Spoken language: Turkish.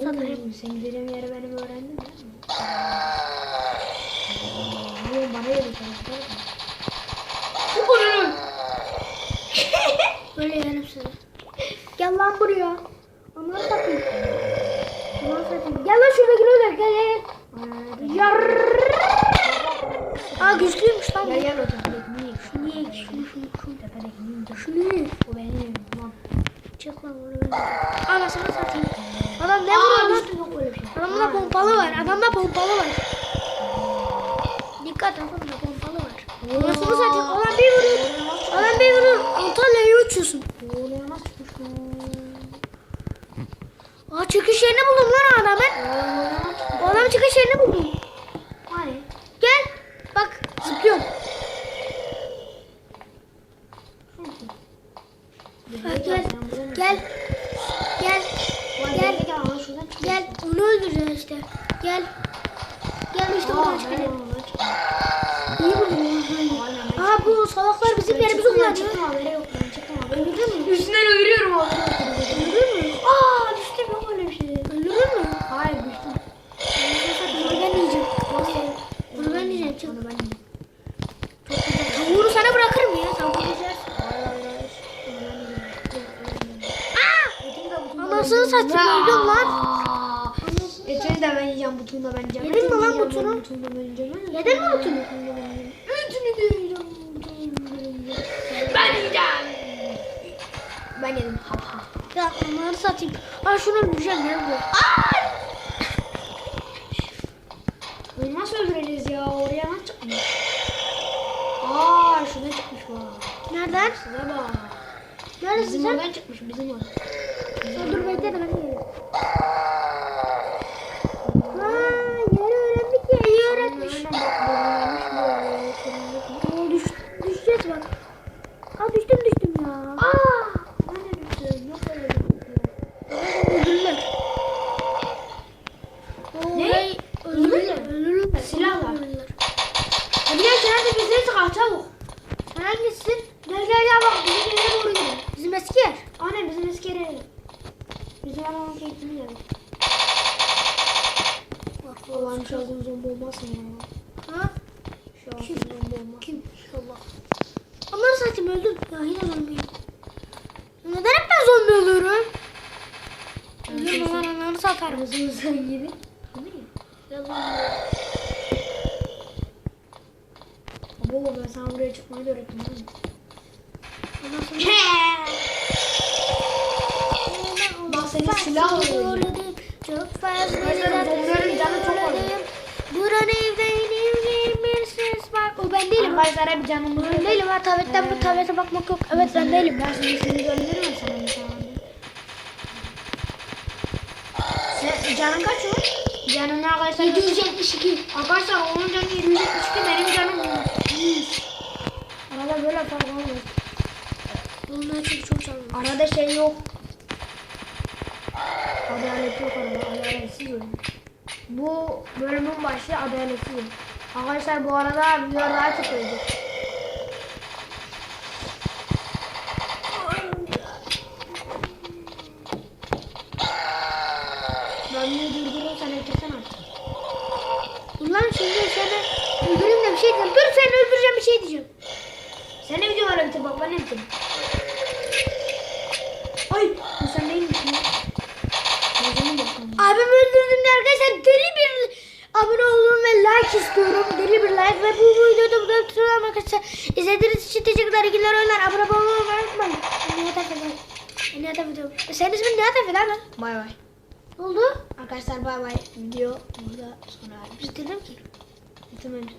olsa da hem sen gireceğim yeri benim öğrendin mi? Niye bana yeri çalıştın? Vurun. Böyle yerim seni. Gel lan buraya. Aman satayım. Aman satayım. Gel lan şurada gülüyor. Gel gel. Yar. Aa güçlüymüş lan. Gel gel o tepedeki niye? Şunu ye. Şunu şunu şunu. Tepedeki niye? Şunu ye. O benim. Lan. Çık lan bunu. Al sana satayım. Adam ne vuruyor lan? şey. Adamda pompalı var. Adamda pompalı var. Dikkat adamda pompalı var. Anasını satayım. Adam bir vurur. Adam bir vurur. Antalya'ya uçuyorsun. Aa çıkış yerini buldum lan adamın. O adamın çıkış yerini buldum. Gel. Bak zıplıyorum. Bak, gel. Gel. Gel. Gel. Gel. Onu öldüreceğiz işte. Gel. Gel işte buradan çıkalım. İyi buldum. Aa bu salaklar bizim yerimizi kullanıyor. Üstünden uyuruyorum abi. Öldürdün mü? Aa düştüm yok öyle bir şey. Öldürdün mü? Hayır düştüm. Bunu ben yiyeceğim. Bunu ben yiyeceğim. Çık. Onu ben yedim. Tavuğunu sana bırakırım ya. Tavuğunu yiyeceğiz. Hayır hayır hayır. Onu ben yedim. Anasını satayım öldüm lan. Etini de ben yiyeceğim, butunu da ben yiyeceğim. Yedin mi lan butunu? Butunu da ben yiyeceğim. Yedin mi butunu? Etini de yiyeceğim, ben yiyeceğim. Ben yedim. Ha ha. Ya onları satayım. Aa şunu öldüreceğim ya bu. Bunu nasıl öldüreceğiz ya? Oraya nasıl çıkmış? Aa şuna çıkmış bak. Nereden? Size bak. Neredesin Bizim sen? oradan çıkmış bizim oradan. Dur dur bekle ben. Aynen. Öldürürler. Hadi gel? Gel gel bak bizim eve doğru gidelim. Bizim eski yer. Anne bizim eski yere gidelim. Anamın keyfini yiyelim. Bak Allah'ım şu ağzım zombi olmasın ya. Ha? Şu ağzım zombi olmasın. Kim? İnşallah. Onları satayım öldüm. Ya yine zombiyim. Neden hep ben zombi oluyorum? Ölürüm lan onları satarım. Ağzımızdan yedi. Abo ben sana buraya çıkmayı da öğrettim? Ondan sonra... Silah oluyor. Çok fazla zombilerin canı çok oluyor. Evdeyim bir ses bak. O ben değilim. Arkadaşlar bir canımız Ben değilim ha tabletten bu tablete bakmak yok. Evet ben değilim. Ben şimdi seni gönderirim sana. Sen canın kaç o? Canın arkadaşlar 772. Arkadaşlar onun canı 772 benim canım 100. Arada böyle fark olmaz. Bunlar çok çok canlı. Arada şey yok. Yok arada. Adaletsiz oyun. Bu bölümün başı adaletsiz oyun. Arkadaşlar bu arada videolar daha çok gelecek. Ben bunu durdururum sen ötürsen artık. Ulan şimdi seni öldüreyim de bir şey diyeceğim. Dur seni öldüreceğim bir şey diyeceğim. Sen de videoları bitir de bitirdim. Ay bu sen değil misin? Abimi öldürdüm de arkadaşlar deli bir abone olun ve like istiyorum. Deli bir like ve bu videoda burada bitiriyorum arkadaşlar. İzlediğiniz için teşekkürler. İyi günler oyunlar. Abone olmayı unutmayın. Nihat Efe lan. Nihat Efe diyorum. Senin ismin Nihat Efe lan lan. Bay bay. Ne oldu? Arkadaşlar bay bay. Video burada sona ermiş. Bitirdim ki. Bitirmemiş.